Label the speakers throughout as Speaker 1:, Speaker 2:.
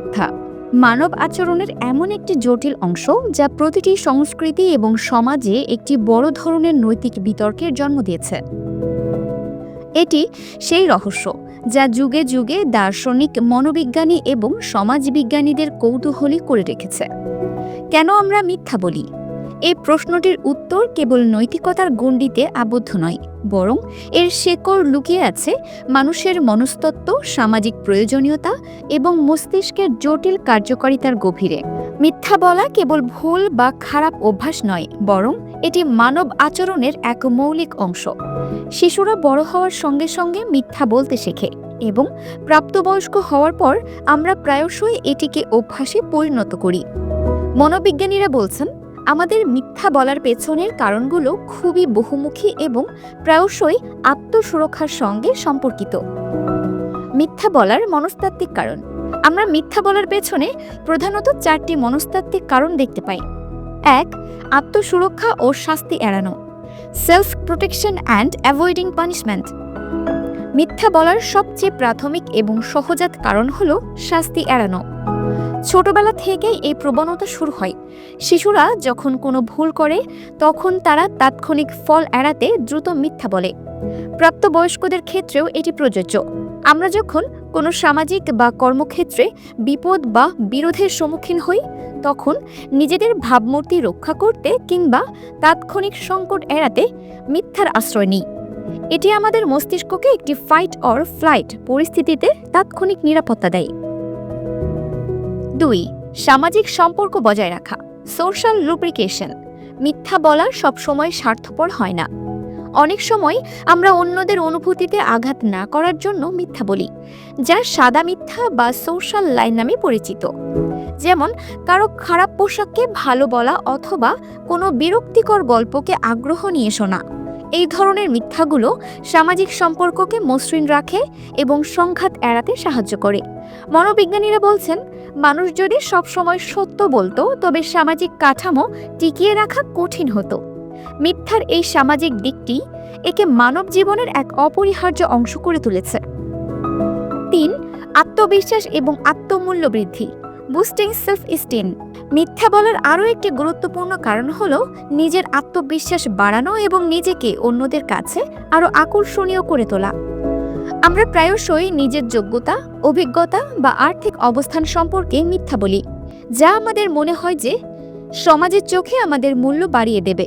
Speaker 1: মিথ্যা। মানব আচরণের এমন একটি জটিল অংশ যা প্রতিটি সংস্কৃতি এবং সমাজে একটি বড় ধরনের নৈতিক বিতর্কের জন্ম দিয়েছে। এটি সেই রহস্য যা যুগে যুগে দার্শনিক, মনোবিজ্ঞানী এবং সমাজবিজ্ঞানীদের কৌতূহলী করে রেখেছে। কেন আমরা মিথ্যা বলি? এই প্রশ্নটির উত্তর কেবল নৈতিকতার গণ্ডিতে আবদ্ধ নয়, বরং এর শেকড় লুকিয়ে আছে মানুষের মনস্তত্ত্ব, সামাজিক প্রয়োজনীয়তা এবং মস্তিষ্কের জটিল কার্যকারিতার গভীরে। মিথ্যা বলা কেবল ভুল বা খারাপ অভ্যাস নয়, বরং এটি মানব আচরণের এক মৌলিক অংশ। শিশুরা বড় হওয়ার সঙ্গে সঙ্গে মিথ্যা বলতে শেখে এবং প্রাপ্তবয়স্ক হওয়ার পর আমরা প্রায়শই এটিকে অভ্যাসে পরিণত করি। মনোবিজ্ঞানীরা বলছেন আমাদের মিথ্যা বলার পেছনের কারণগুলো খুবই বহুমুখী এবং প্রায়শই আত্মসুরক্ষার সঙ্গে সম্পর্কিত। মিথ্যা বলার মনস্তাত্ত্বিক কারণ। আমরা মিথ্যা বলার পেছনে প্রধানত চারটি মনস্তাত্ত্বিক কারণ দেখতে পাই। এক, আত্মসুরক্ষা ও শাস্তি এড়ানো। Self protection and avoiding punishment. মিথ্যা বলার সবচেয়ে প্রাথমিক এবং সহজাত কারণ হল শাস্তি এড়ানো। ছোটবেলা থেকেই এই প্রবণতা শুরু হয়। শিশুরা যখন কোনো ভুল করে, তখন তারা তাৎক্ষণিক ফল এড়াতে দ্রুত মিথ্যা বলে। প্রাপ্তবয়স্কদের ক্ষেত্রেও এটি প্রযোজ্য। আমরা যখন কোনো সামাজিক বা কর্মক্ষেত্রে বিপদ বা বিরোধের সম্মুখীন হই, তখন নিজেদের ভাবমূর্তি রক্ষা করতে কিংবা তাৎক্ষণিক সংকট এড়াতে মিথ্যার আশ্রয় নিই। এটি আমাদের মস্তিষ্ককে একটি ফাইট অর ফ্লাইট পরিস্থিতিতে তাৎক্ষণিক নিরাপত্তা দেয়। দুই, সামাজিক সম্পর্ক বজায় রাখা সোশ্যাল লুব্রিকেশন মিথ্যা বলা সবসময় স্বার্থপর হয় না। অনেক সময় আমরা অন্যদের অনুভূতিতে আঘাত না করার জন্য মিথ্যা বলি, যা সাদা মিথ্যা বা সোশ্যাল লাইন নামে পরিচিত। যেমন, কারও খারাপ পোশাককে ভালো বলা অথবা কোনো বিরক্তিকর গল্পকে আগ্রহ নিয়ে শোনা। এই ধরনের মিথ্যাগুলো সামাজিক সম্পর্ককে মসৃণ রাখে এবং সংঘাত এড়াতে সাহায্য করে। মনোবিজ্ঞানীরা বলছেন, মানুষ যদি সবসময় সত্য বলতো, তবে সামাজিক কাঠামো টিকিয়ে রাখা কঠিন হতো। মিথ্যার এই সামাজিক দিকটি একে মানব জীবনের এক অপরিহার্য অংশ করে তুলেছে। তিন, আত্মবিশ্বাস এবং আত্মমূল্য বৃদ্ধি। বুস্টিং সেলফ স্টিম মিথ্যা বলার আরও একটি গুরুত্বপূর্ণ কারণ হল নিজের আত্মবিশ্বাস বাড়ানো এবং নিজেকে অন্যদের কাছে আরও আকর্ষণীয় করে তোলা। আমরা প্রায়শই নিজের যোগ্যতা, অভিজ্ঞতা বা আর্থিক অবস্থান সম্পর্কে মিথ্যা বলি, যা আমাদের মনে হয় যে সমাজের চোখে আমাদের মূল্য বাড়িয়ে দেবে।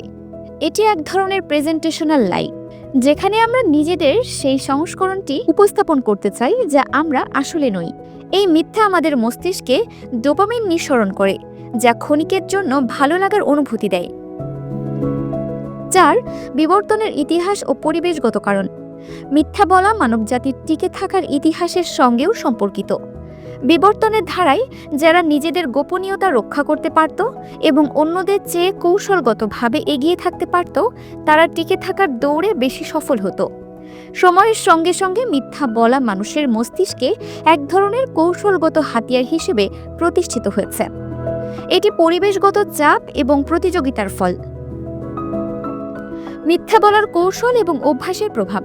Speaker 1: এটি এক ধরনের প্রেজেন্টেশনাল লাই। যেখানে আমরা নিজেদের সেই সংস্করণটি উপস্থাপন করতে চাই যা আমরা আসলে নই। এই মিথ্যা আমাদের মস্তিষ্কে ডোপামিন নিঃসরণ করে, যা ক্ষণিকের জন্য ভালো লাগার অনুভূতি দেয়। চার, বিবর্তনের ইতিহাস ও পরিবেশগত কারণ। মিথ্যা বলা মানবজাতির টিকে থাকার ইতিহাসের সঙ্গেও সম্পর্কিত। বিবর্তনের ধারায় যারা নিজেদের গোপনীয়তা রক্ষা করতে পারত এবং অন্যদের চেয়ে কৌশলগতভাবে এগিয়ে থাকতে পারত, তারা টিকে থাকার দৌড়ে বেশি সফল হতো। সময়ের সঙ্গে সঙ্গে মিথ্যা বলা মানুষের মস্তিষ্কে এক ধরনের কৌশলগত হাতিয়ার হিসেবে প্রতিষ্ঠিত হয়েছে। এটি পরিবেশগত চাপ এবং প্রতিযোগিতার ফল। মিথ্যা বলার কৌশল এবং অভ্যাসের প্রভাব।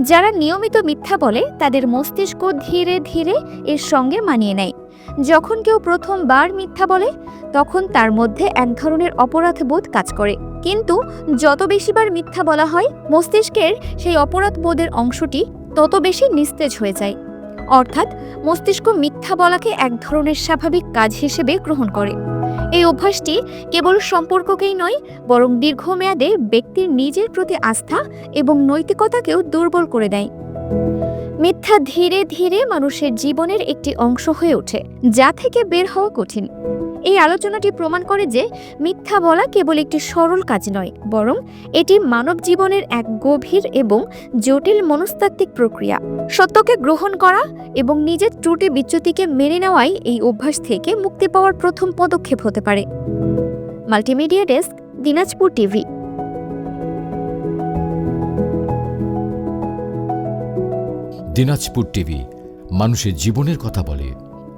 Speaker 1: যারা নিয়মিত মিথ্যা বলে, তাদের মস্তিষ্ক ধীরে ধীরে এর সঙ্গে মানিয়ে নেয়। যখন কেউ প্রথমবার মিথ্যা বলে, তখন তার মধ্যে এক ধরনের অপরাধবোধ কাজ করে। কিন্তু যত বেশিবার মিথ্যা বলা হয়, মস্তিষ্কের সেই অপরাধবোধের অংশটি তত বেশি নিস্তেজ হয়ে যায়। অর্থাৎ মস্তিষ্ক মিথ্যা বলাকে এক ধরনের স্বাভাবিক কাজ হিসেবে গ্রহণ করে। এই অভ্যাসটি কেবল সম্পর্ককেই নয়, বরং দীর্ঘমেয়াদে ব্যক্তির নিজের প্রতি আস্থা এবং নৈতিকতাকেও দুর্বল করে দেয়। মিথ্যা ধীরে ধীরে মানুষের জীবনের একটি অংশ হয়ে ওঠে, যা থেকে বের হওয়া কঠিন। এই আলোচনাটি প্রমাণ করে যে মিথ্যা বলা কেবল একটি সরল কাজ নয়, বরং এটি মানব জীবনের এক গভীর এবং জটিল মনস্তাত্ত্বিক প্রক্রিয়া। সত্যকে গ্রহণ করা এবং নিজের ত্রুটি বিচ্যুতিকে মেনে নেওয়াই এই অভ্যাস থেকে মুক্তি পাওয়ার প্রথম পদক্ষেপ হতে পারে। Multimedia desk, Dinajpur TV.
Speaker 2: Dinajpur TV, মানুষের জীবনের কথা বলে।